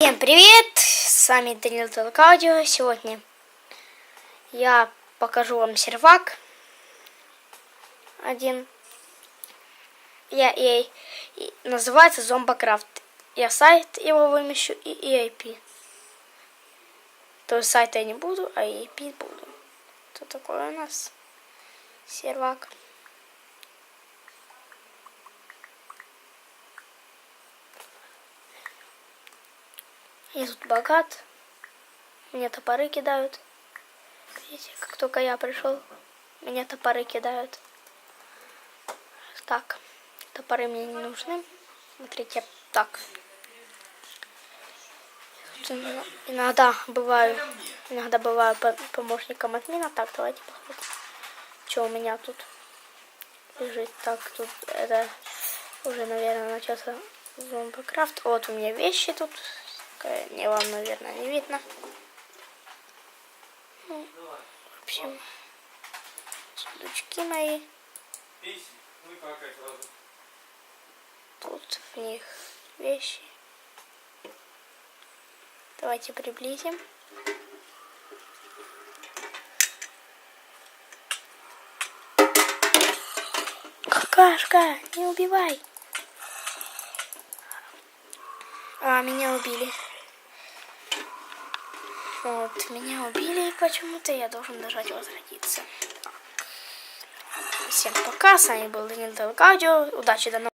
Всем привет! С вами Данил Толкаудио. Сегодня я покажу вам сервак один. Я и- называется Зомбакрафт. Я сайт его вымещу и, и IP. То есть сайта я не буду, а IP буду. Что такое у нас сервак? Я тут богат. Мне топоры кидают. Видите, как только я пришел, мне топоры кидают. Так, топоры мне не нужны. Смотрите, так. Иногда бываю, иногда бываю по- помощником админа. Так, давайте посмотрим, что у меня тут лежит. Так, тут это уже, наверное, начался зомбокрафт. Вот у меня вещи тут. Не вам, наверное, не видно. Ну, в общем, сундучки мои. Ну. Тут в них вещи. Давайте приблизим. Какашка, не убивай. А, меня убили. Вот, меня убили почему-то, я должен нажать возродиться. Всем пока, с вами был Данил Делгадио. Удачи, до новых